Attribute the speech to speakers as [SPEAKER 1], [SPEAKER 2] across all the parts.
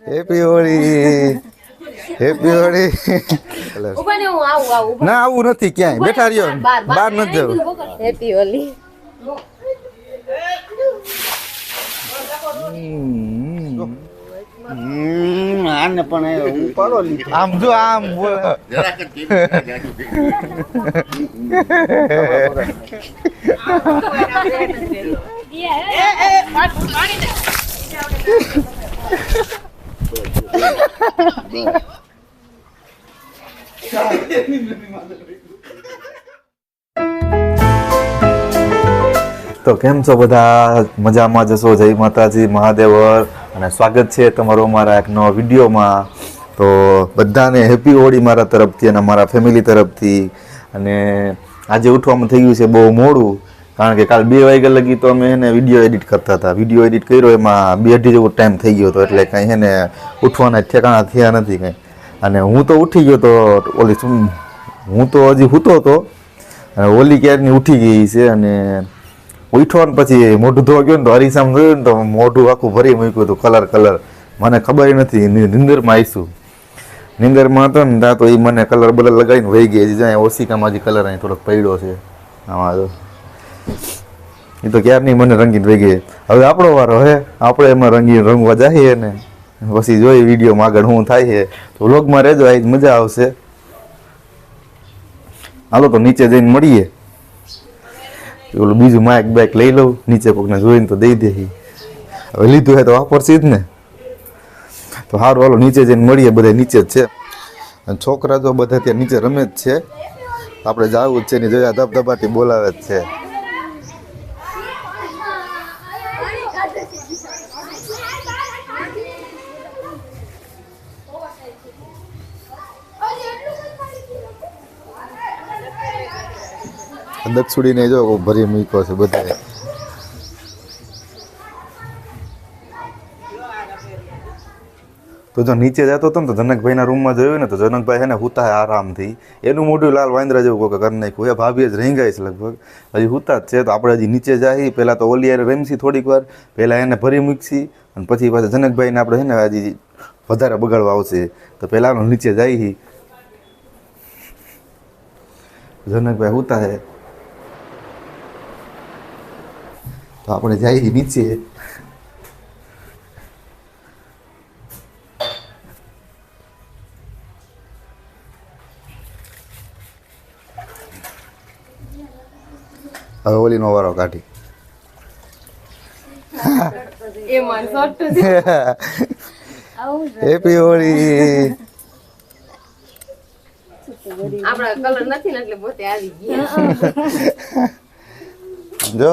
[SPEAKER 1] Happy Holi happy Holi
[SPEAKER 2] ઊભા ને હું આવું આવું ઊભા.
[SPEAKER 1] ના આવું નથી ક્યાંય. બેઠા રહ્યો. બહાર નથી જવું.
[SPEAKER 2] હેપી
[SPEAKER 3] હોળી આને પણ ઉપાડો લીધો.
[SPEAKER 1] આમ જો આમ બોલ. તો કેમ છો બધા? મજામાં જશો જય માતાજી મહાદેવર અને સ્વાગત છે તમારો મારા એક નવા વિડીયોમાં. તો બધાને હેપી હોળી મારા તરફથી અને મારા ફેમિલી તરફથી. અને આજે ઉઠવામાં થઈ ગયું છે બહુ મોડું. કારણ કે કાલ બે વાગ્યા લગી તો અમે એને વીડિયો એડિટ કરતા હતા. વીડિયો એડિટ કર્યો, એમાં બે અઢી જેવો ટાઈમ થઈ ગયો હતો, એટલે કંઈ એને ઉઠવાના ઠેકાણા થયા નથી કંઈ. અને હું તો ઉઠી ગયો તો ઓલી શું, હું તો હજી સૂતો હતો, અને ઓલી ક્યારની ઉઠી ગઈ છે અને ઉઠ્યો ને પછી મોઢું ધોવા ગયો ને તો હરીસામ જોયું ને તો મોઢું આખું ભરી મૂક્યું હતું કલર કલર મને ખબર નથી નિંદરમાં આવીશું નિંદરમાં હતો ને ત્યાં તો એ મને કલર બલર લગાવીને વહી ગઈ છે. જ્યાં ઓશિકામાં હજી કલર અહીં થોડોક પડ્યો છે. આમાં તો એ તો ક્યારની મને રંગીન થઈ ગઈ હવે આપણો વારો હે. આપણે એમાં રંગીન રંગવા જઈએ ને. પછી જોઈ વિડીયોમાં આગળ શું થાય છે તો વ્લોગમાં રહેજો આજ મજા આવશે. હાલો તો નીચે જઈને મળીએ. ઓલું બીજું માઇક બાઇક લઈ લઉં. નીચે કોકને જોઈને તો દઈ દે હવે લીધું હે તો વાપરશે જ ને. તો સારું હાલો, નીચે જઈને મળીએ. બધા નીચે જ છે. અને છોકરા તો બધા ત્યાં નીચે રમે જ છે. આપણે જવું જ છે ને, જોયા ધબધબાથી બોલાવે જ છે. દક્ષુડીને જો ભરી મૂક્યો છે બધાએ તો જો નીચે જતો હતો ને તો જનકભાઈના રૂમમાં જોયું ને તો જનકભાઈ એને હુતા આરામથી. એનું મોઢું લાલ વાંદરા જેવું કોઈ કરી નાખ્યું. એ ભાભી જ રીંગાઈ છે લગભગ. હજી હુતા જ છે. તો આપણે હજી નીચે જાય પહેલાં તો ઓલી યારે રમશી થોડીક વાર. પહેલાં એને ભરી મૂકશી અને પછી પાછા જનકભાઈને આપણે છે ને હજી વધારે બગાડવા આવશે. તો પહેલાં નીચે જાય જનકભાઈ હુતા હે. તો આપણે જઈએ નીચે હવે ઓલીનો વારો કાઢી. હેપી હોળી
[SPEAKER 2] આપણા કલર નથી ને એટલે પોતે આવી ગયા.
[SPEAKER 1] જો.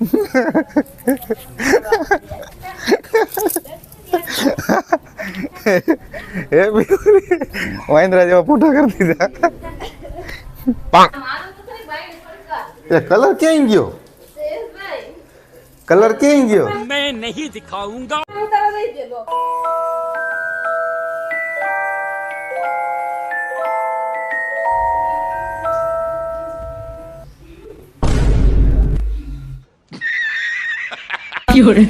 [SPEAKER 1] એ મહેન્દ્રા જેવા ફોટો કરી દીધા. એ કલર ક્યાં ગયો? કલર ક્યાં ગયો?
[SPEAKER 4] મેં નહીં દિખાઉંગા
[SPEAKER 1] 有人。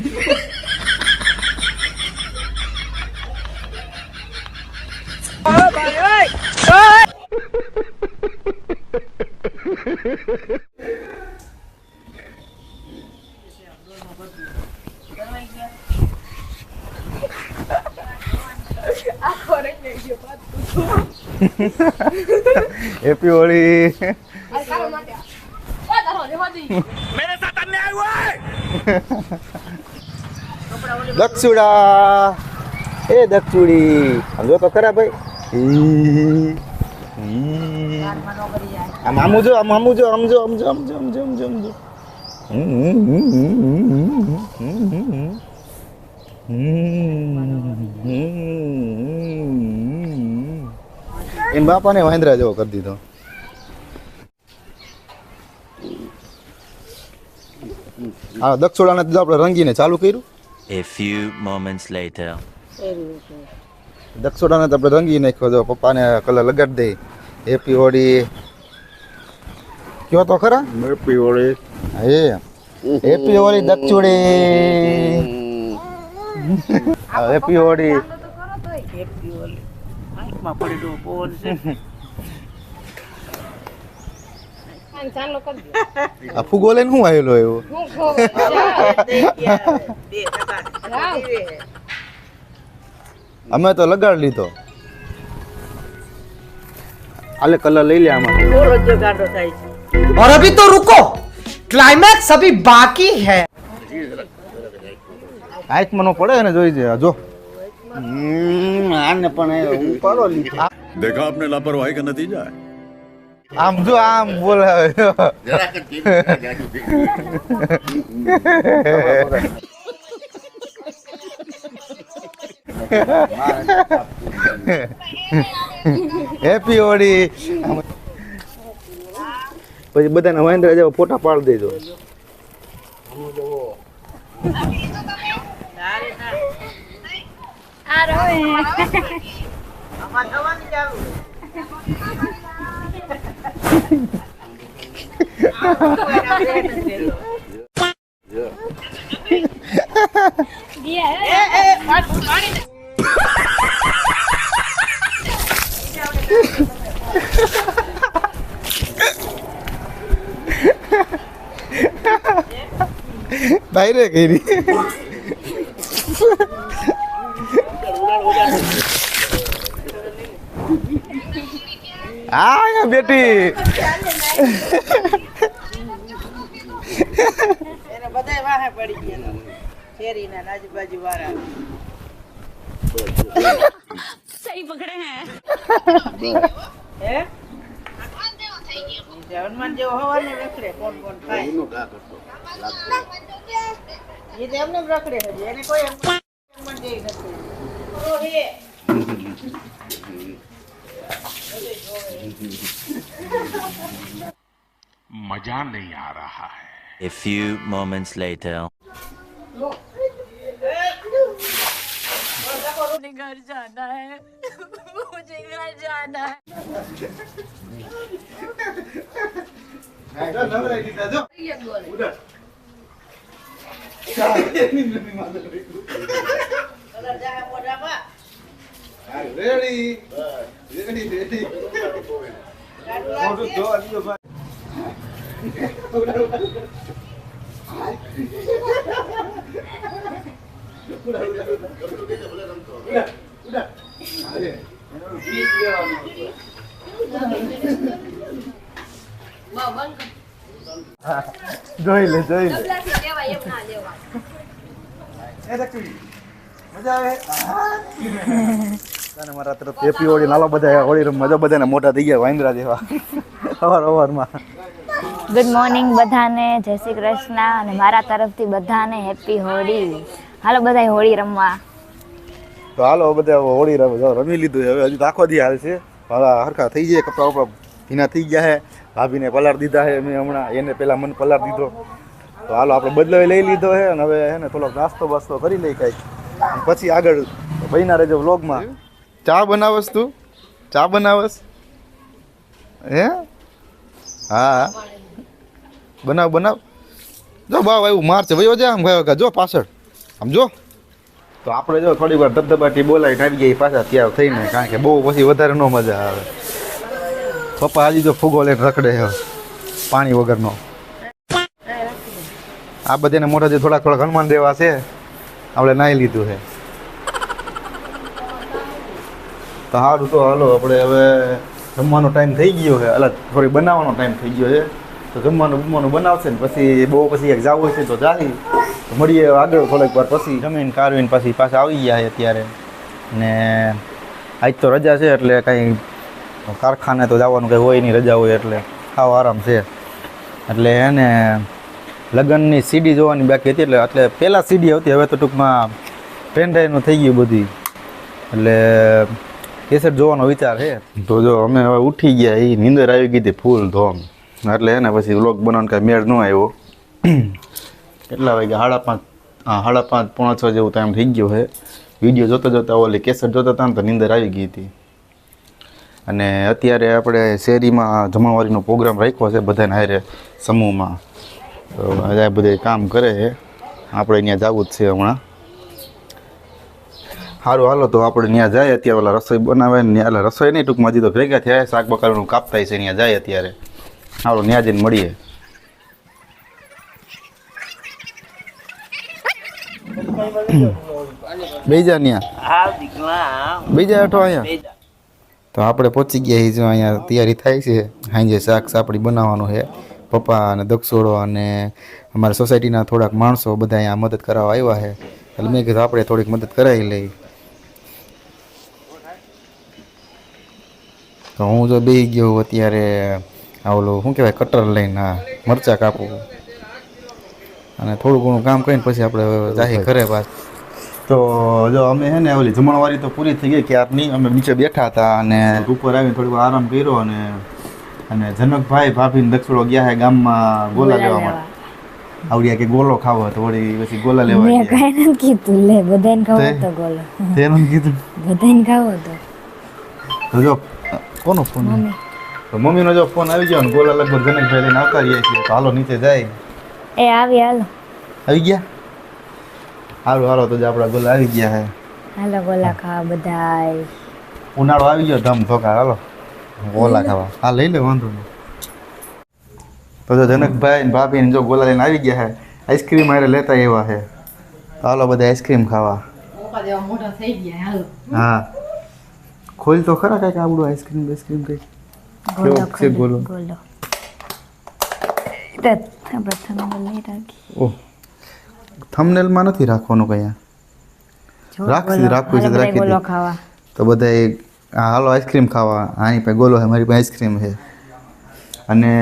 [SPEAKER 4] Happy Holi. Ay, caro, mate.
[SPEAKER 1] Mátalo, dejo a ti. ¡Me desatané, güey! ભાઈ એ દક્ષુડી. સમજો તો ખરા ભાઈ. આ આમ જો આમ જો આમ જો આમ જો આમ જો આમ જો. એન બાપાને વાંદરા જેવો કરી દીધો. હા, દક્ષોડાને તો આપણે રંગીને ચાલુ કર્યું.
[SPEAKER 5] A few moments later.
[SPEAKER 1] દક્ષોડાને તો આપણે રંગી નાખ્યો જો પપ્પાને કલર લગાડી દઈ હેપી હોળી. કયો તો ખરા?
[SPEAKER 3] હેપી ઓળી
[SPEAKER 1] હે હેપી હોળી દક્ષુડી. હેપી હોળી.
[SPEAKER 3] આંખમાં પડેલું પવન પડી
[SPEAKER 2] આને ચાલો કરી દો.
[SPEAKER 1] આ ફુગો લઈને શું આવેલો એવો
[SPEAKER 2] હું ખોવ. રામ.
[SPEAKER 1] અમે તો લગાડી લીધો આલે કલર લઈ લે આમાં
[SPEAKER 3] થોડો જ ગાંડો થાય છે
[SPEAKER 6] और अभी तो रुको क्लाइमैक्स अभी बाकी है
[SPEAKER 1] આંખમાં નો પડે ને જોઈ છે જો
[SPEAKER 3] હમ, આને પણ એ ઉપાડો લીધો
[SPEAKER 4] देखा आपने लापरवाही का नतीजा है
[SPEAKER 1] આમ જો આમ બોલાવે હેપી હોળી પછી બધાને વાંદરા જેવા ફોટા પાડી દેજો. ડાયરે કરી આ અહીંયા બેટી.
[SPEAKER 7] એને બધાય વાહે પડી ગયા શેરીના ને આજુબાજુ વાળા. સહી પકડે હે. હે? હનુમાન જેવો હવાનું રખડે કોણ કોણ ખાય એ તો એમને રખડે હજી એને કોઈ હનુમાન હનુમાન જેવી નથી.
[SPEAKER 4] मजा नहीं आ रहा है
[SPEAKER 5] A few moments later.
[SPEAKER 7] Ready? Ready, ready.
[SPEAKER 1] Ready ready ready
[SPEAKER 7] ગાડું લાગશે
[SPEAKER 2] બહુ બંધ કર.
[SPEAKER 1] જોઈ લે જોઈ લે
[SPEAKER 2] ડબલાથી લેવાય એમ ના લેવાય.
[SPEAKER 1] મજા આવે તને મારા તરફ હેપી હોળી નાલા બધા હોળી રમવા. બધાને મોટા થઈ ગયા વાંદરા જેવા. અવાર અવારમાં
[SPEAKER 8] ગુડ મોર્નિંગ બધાને. જય શ્રી કૃષ્ણ. અને મારા તરફથી બધાને હેપી હોળી. હાલો બધા હોળી રમવા.
[SPEAKER 1] તો હાલો બધા હોળી રમ રમી લીધું હવે હજુ આખો દી હાલ છે. હાલા હરખા થઈ જાય કપડા વપડા ભીના થઈ ગયા હે ભાભીને પલાર દીધા હે મેં હમણાં એને પેલા મને પલાર દીધો. તો હાલો આપણે બદલાવી લઈ લીધો છે. અને હવે હે ને થોડોક નાસ્તો બાસ્તો કરી લઈ કાંઈક. પછી આગળ બહીના રહેજો વ્લોગમાં ચા બનાવસ તું? ચા બનાવસ? હે? હા. બનાવ બનાવ. જો ભાવ એવું મારશે છે. જા આમ ગયો જો. પાછળ. આમ જો. તો આપણે જો થોડી વાર ધબધબાટી બોલાવીને આવી ગઈ પાછા તૈયાર થઈને, કારણ કે બહુ પછી વધારે ન મજા આવે. પપ્પા હજી જો ફુગો લઈને રખડે પાણી વગરનો. આ બધાને મોટા જે થોડાક થોડાક હનુમાન દેવા છે. આપણે નાહી લીધું છે. તો સારું તો હાલો, આપણે હવે જમવાનો ટાઈમ થઈ ગયો છે. અલગ થોડી બનાવવાનો ટાઈમ થઈ ગયો છે. તો જમવાનું જમવાનું બનાવશે ને પછી બહુ પછી એક જવું છે તો ચાલી મળીએ આગળ થોડીક વાર પછી. જમીન કારવીને પછી પાછા આવી ગયા છે અત્યારે. ને આજ તો રજા છે એટલે કાંઈ કારખાને તો જવાનું કંઈ હોય નહીં, રજા હોય એટલે ખાવ આરામ છે. એટલે એને લગ્નની સીડી જોવાની બાકી હતી એટલે એટલે પહેલાં સીડી હતી હવે તો ટૂંકમાં પેન ડ્રાઈવનું થઈ ગયું બધી. એટલે કેસેટ જોવાનો વિચાર છે. તો જો અમે હવે ઉઠી ગયા એ નીંદર આવી ગઈ હતી ફૂલ ધોમ. એટલે એને પછી વ્લોગ બનાવવાનો કાંઈ મેળ ન આવ્યો. કેટલા વાગ્યા સાડા પાંચ, હા, સાડા પાંચ, પોણા છ જેવું ટાઈમ થઈ ગયો છે. વીડિયો જોતા જોતા ઓલી કેસેટ જોતા હતા ને તો નીંદર આવી ગઈ હતી. અને અત્યારે આપણે શેરીમાં જમાવારીનો પ્રોગ્રામ રાખ્યો છે બધાને હારે સમૂહમાં. તો બધા બધે કામ કરે છે. આપણે અહીંયા જવું જ છે હમણાં. સારું હાલો તો આપણે ત્યાં જાય અત્યારે ઓલા રસોઈ બનાવે ને એટલે રસોઈ નહીં, ટૂંકમાં હજી તો ભેગા થયા શાક બકાલાનું કાપતા છે ત્યાં જાય અત્યારે. હાલો ત્યાં જઈને મળીએ. બીજા ત્યાં બીજા અઠો અહીંયા? તો આપણે પહોંચી ગયા જો અહીંયા તૈયારી થાય છે. સાંજે શાક સાપડી બનાવવાનું છે, પપ્પા અને દક્ષોડો અને અમારા સોસાયટીના થોડાક માણસો બધા અહીંયા મદદ કરાવવા આવ્યા છે. એટલે મેં કીધું આપણે થોડીક મદદ કરાવી લઈ તો હું જો બે ગયો અત્યારે આ ઓલું શું કહેવાય કટર લઈને હા મરચાં કાપું. અને થોડું ઘણું કામ કરીને પછી આપણે જાહી ઘરે પાછ. તો જો અમે હે ને ઓલી જમણવારી તો પૂરી થઈ ગઈ ક્યારની અમે નીચે બેઠા હતા અને ઉપર આવીને થોડીક વાર આરામ કર્યો અને અને જનકભાઈ ભાભીને દક્ષિણો ગયા હે ગામમાં ગોલા લેવા માટે. આવડ્યા કે ગોલો ખાવો તો વળી પછી ગોલા લેવા
[SPEAKER 8] મેં કાંઈ કીધું લે બધાને ખાવો
[SPEAKER 1] તો?
[SPEAKER 8] ગોલો.
[SPEAKER 1] તેનું કીધું.
[SPEAKER 8] બધાને ખાવો તો
[SPEAKER 1] તો જો કોનો ફોન મમ્મીનો જો ફોન આવી ગયો ને ગોલા લગભગ ગણેશભાઈ લઈને આવતા રહ્યા છીએ. તો હાલો નીચે જાય.
[SPEAKER 8] એ આવી હાલો.
[SPEAKER 1] આવી ગયા? હાલો હાલો તો જે આપણા ગોલા આવી ગયા હે.
[SPEAKER 8] હાલો ગોલા ખાવા બધાય.
[SPEAKER 1] ઉનાળો આવી ગયો ધમ ધોકા હાલો. ગોલા ખાવા. હા લઈ લે વાંધો નહીં. તો જો જનકભાઈ ને ભાભી ને જો ગોલા લઈને આવી ગયા હે આઈસ્ક્રીમ મારે લેતા એવા હે. હાલો બધા આઈસ્ક્રીમ ખાવા.
[SPEAKER 2] મોટા થઈ ગયા હાલો.
[SPEAKER 1] હા. ખોલ તો ખરા કંઈક આવડું આઈસ્ક્રીમ બાઈસ્ક્રીમ કંઈક
[SPEAKER 8] ગોલો
[SPEAKER 1] છે ગોલો? ઓહ થંબનેલમાં નથી રાખવાનું કઈ
[SPEAKER 8] જો
[SPEAKER 1] રાખી- રાખવું છે રાખી
[SPEAKER 8] બધાય ગોલો ખાવા
[SPEAKER 1] તો બધા હા હાલો આઈસ્ક્રીમ ખાવા આની પાસે ગોલો છે મારી પાસે આઈસ્ક્રીમ છે અને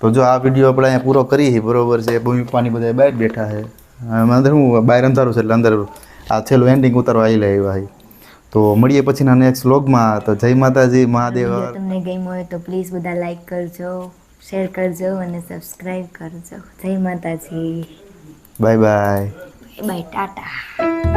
[SPEAKER 1] તો જો આ વીડિયો આપણે અહીંયા પૂરો કરીએ બરોબર છે ભૂમિ પપ્પાની બધા બહાર બેઠા છે અંદર હું બહાર અંધારું છે એટલે અંદર આ છેલ્લું એન્ડિંગ ઉતારવા આવી આવ્યા ભાઈ તો મળીએ પછીના નેક્સ્ટ વ્લોગમાં તો જય માતાજી મહાદેવ.
[SPEAKER 8] તમને ગમ્યો હોય તો પ્લીઝ બધા લાઈક કરજો શેર કરજો અને સબસ્ક્રાઈબ કરજો. જય માતાજી.
[SPEAKER 1] Bye bye
[SPEAKER 8] bye tata.